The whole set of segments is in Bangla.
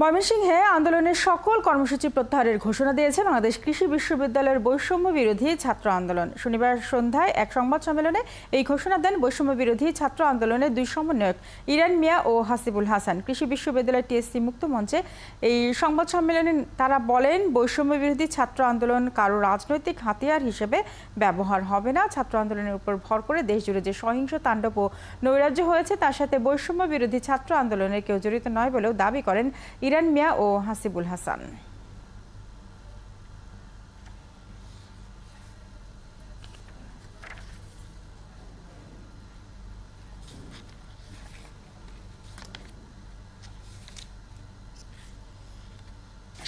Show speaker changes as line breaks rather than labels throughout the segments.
ময়মনসিংহে আন্দোলনের সকল কর্মসূচি প্রত্যাহারের ঘোষণা দিয়েছে বাংলাদেশ কৃষি বিশ্ববিদ্যালয়ের বৈষম্য বিরোধী ছাত্র আন্দোলন। শনিবার সন্ধ্যায় এক সংবাদ সম্মেলনে এই ঘোষণা দেন বৈষম্য বিরোধী ছাত্র আন্দোলনের দুই সমন্বয়ক ইরান মিয়া ও হাসিবুল হাসান। কৃষি বিশ্ববিদ্যালয় টিএসসি মুক্ত মঞ্চে এই সংবাদ সম্মেলনে তারা বলেন, বৈষম্য বিরোধী ছাত্র আন্দোলন কারও রাজনৈতিক হাতিয়ার হিসেবে ব্যবহার হবে না। ছাত্র আন্দোলনের উপর ভর করে দেশজুড়ে যে সহিংস তাণ্ডব ও নৈরাজ্য হয়েছে, তার সাথে বৈষম্য বিরোধী ছাত্র আন্দোলনের কেউ জড়িত নয় বলেও দাবি করেন ইরান মিয়া ও হাসিবুল হাসান।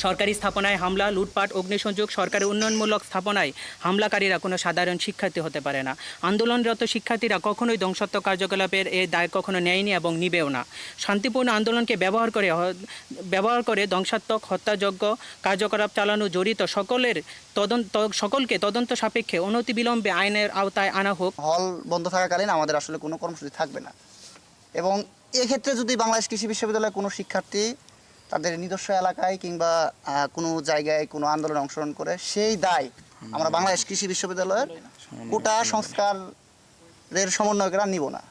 সরকারি স্থাপনায় হামলা, লুটপাট, অগ্নিসংযোগ সরকারের উন্নয়নমূলক স্থাপনায় হামলাকারীরা কোনো সাধারণ শিক্ষার্থী হতে পারে না। আন্দোলনরত শিক্ষার্থীরা কখনোই ধ্বংসাত্মক কার্যকলাপের এই দায় কখনো নেয়নি এবং নিবেও না। শান্তিপূর্ণ আন্দোলনকে ব্যবহার করে ব্যবহার করে ধ্বংসাত্মক হত্যাযোগ্য কার্যকলাপ চালানো জড়িত সকলের তদন্ত সকলকে তদন্ত সাপেক্ষে অনতিবিলম্বে আইনের আওতায় আনা হোক।
হল বন্ধ থাকাকালীন আমাদের আসলে কোনো কর্মসূচি থাকবে না। এবং এক্ষেত্রে যদি বাংলাদেশ কৃষি বিশ্ববিদ্যালয়ের কোনো শিক্ষার্থী তাদের নিজস্ব এলাকায় কিংবা কোনো জায়গায় কোনো আন্দোলনে অংশগ্রহণ করে সেই দায় আমরা বাংলাদেশ কৃষি বিশ্ববিদ্যালয়ের কোটা সংস্কারের সমন্বয়করা নিব না।